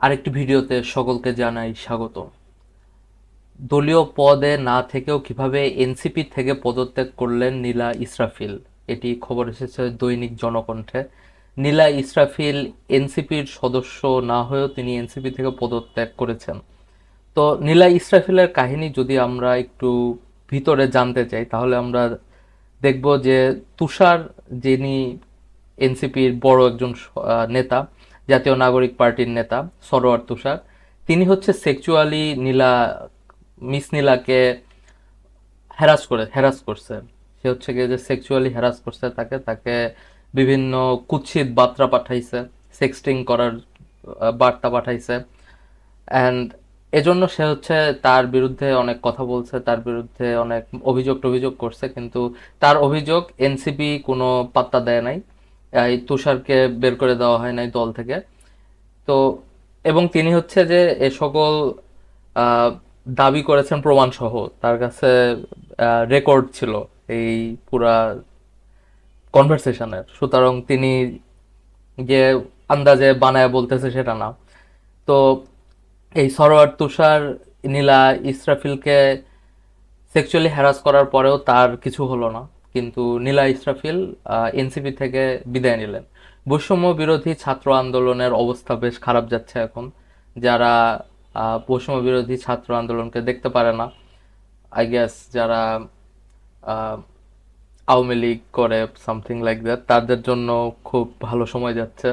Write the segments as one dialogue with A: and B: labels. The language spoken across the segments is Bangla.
A: আরেকটি ভিডিওতে সকলকে জানাই স্বাগত দলীয় পদে না থেকেও কীভাবে এনসিপি থেকে পদত্যাগ করলেন নীলা ইসরাফিল, এটি খবর এসেছে দৈনিক জনকণ্ঠে। নীলা ইসরাফিল এনসিপির সদস্য না হয়েও তিনি এনসিপি থেকে পদত্যাগ করেছেন। তো নীলা ইসরাফিলের কাহিনী যদি আমরা একটু ভিতরে জানতে চাই, তাহলে আমরা দেখব যে তুষার যিনি এনসিপির বড় একজন নেতা জাতীয় নাগরিক পার্টির নেতা সরোয়ার তুষার। তিনি হচ্ছে সেক্সুয়ালি নীলা মিস নীলাকে হ্যারাস করে হ্যারাস করছে। সে হচ্ছে গিয়ে যে সেক্সুয়ালি হ্যারাস করছে তাকে তাকে বিভিন্ন কুৎসিত বার্তা পাঠাইছে সেক্সটিং করার বার্তা পাঠাইছে। অ্যান্ড এজন্য সে হচ্ছে তার বিরুদ্ধে অনেক কথা বলছে, তার বিরুদ্ধে অনেক অভিযোগ টভিযোগ করছে, কিন্তু তার অভিযোগ এনসিপি কোনো পাত্তা দেয় নাই। এই তুষারকে বের করে দেওয়া হয় নাই দল থেকে। তো, এবং তিনি হচ্ছে যে এ সকল দাবি করেছেন প্রমাণ সহ তার কাছে রেকর্ড ছিল এই পুরা কনভারসেশনের সুতরাং তিনি যে আন্দাজে বানায় বলতেছে সেটা না। তো, এই সরোয়ার তুষার, নীলা ইসরাফিলকে সেক্সুয়ালি হ্যারাস করার পরেও তার কিছু হলো না। কিন্তু নীলা ইসরাফিল এনসিপি থেকে বিদায় নিলেন। বৈষম্য বিরোধী ছাত্র আন্দোলনের অবস্থা বেশ খারাপ যাচ্ছে এখন। যারা বৈষম্য বিরোধী ছাত্র আন্দোলনকে দেখতে পারে না আই গেস যারা আওয়ামী লীগ করে সামথিং লাইক দ্যাট তাদের জন্য খুব ভালো সময় যাচ্ছে।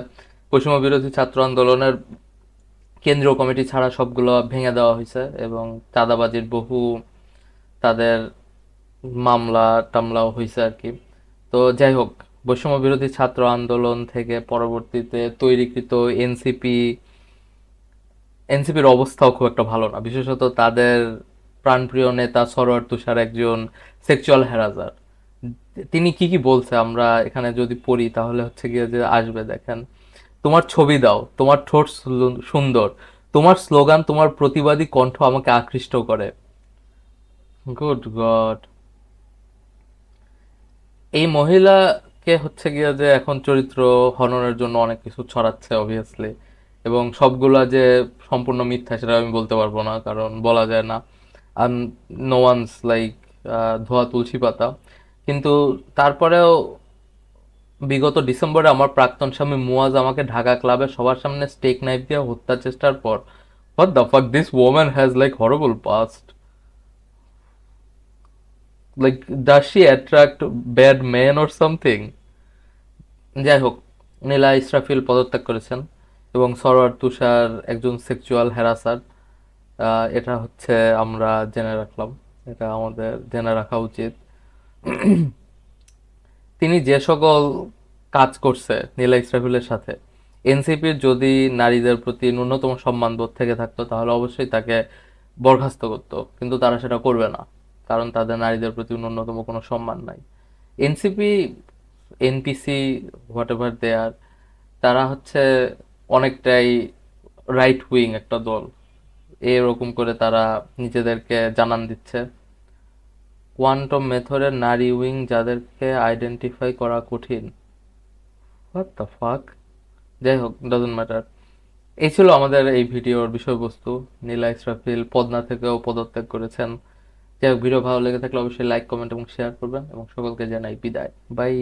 A: বৈষম্য বিরোধী ছাত্র আন্দোলনের কেন্দ্রীয় কমিটি ছাড়া সবগুলো ভেঙে দেওয়া হয়েছে এবং চাঁদাবাজির বহু তাদের মামলা টামলাও হয়েছে আর কি। তো যাই হোক, বৈষম্য বিরোধী ছাত্র আন্দোলন থেকে পরবর্তীতে তৈরিকৃত এনসিপি, এনসিপির অবস্থাও খুব একটা ভালো না। বিশেষত তাদের প্রাণপ্রিয় নেতা সরোয়ার তুষার একজন সেক্সুয়াল হ্যারাজার তিনি কি কি বলছে আমরা এখানে যদি পড়ি, তাহলে হচ্ছে গিয়ে যে আসবে, দেখেন। তোমার ছবি দাও, তোমার ঠোঁট সুন্দর। তোমার স্লোগান, তোমার প্রতিবাদী কণ্ঠ আমাকে আকৃষ্ট করে। Good god. এই মহিলাকে হচ্ছে গিয়ে যে এখন চরিত্র হননের জন্য অনেক কিছু ছড়াচ্ছে অবভিয়াসলি এবং সবগুলা যে সম্পূর্ণ মিথ্যা সেটা আমি বলতে পারব না, কারণ বলা যায় না। আম নো লাইক ধোয়া তুলসী পাতা। কিন্তু তারপরেও বিগত ডিসেম্বরে আমার প্রাক্তন স্বামী মুয়াজ আমাকে ঢাকা ক্লাবে সবার সামনে স্টেক নাইফ দিয়ে হত্যা চেষ্টার পর what the fuck this woman has like horrible past like does she attract bad men or something যাই হোক নীলা ইসরাফিল পদত্যাগ করেছেন এবং সরোয়ার তুষার একজন সেক্সুয়াল হ্যারাসার এটা হচ্ছে আমরা জেনে রাখলাম, এটা আমাদের জেনে রাখা উচিত। তিনি যে সকল কাজ করছে নীলা ইসরাফিলের সাথে এনসিপির যদি নারীদের প্রতি ন্যূনতম সম্মানবোধ থেকে থাকতো, তাহলে অবশ্যই তাকে বরখাস্ত করতো, কিন্তু তারা সেটা করবে না। কারণ তাদের নারীদের প্রতি ন্যূনতম কোনো সম্মান নাই। NCP, NPC whatever they are তারা হচ্ছে অনেকটাই রাইট উইং একটা দল। এরকম করে তারা নিজেদেরকে জানান দিচ্ছে। কোয়ান্টাম মেথডের নারী উইং যাদেরকে আইডেন্টিফাই করা কঠিন। হোয়াট দ্য ফাক যাই হোক ডাজন্ট ম্যাটার এই ছিল আমাদের এই ভিডিওর বিষয়বস্তু। নীলা ইসরাফিল পদনা থেকেও পদত্যাগ করেছেন। যাই হোক, ভিডিও ভালো লেগে থাকলে অবশ্যই লাইক কমেন্ট এবং শেয়ার করবেন এবং সকলকে জানাই বিদায়। বাই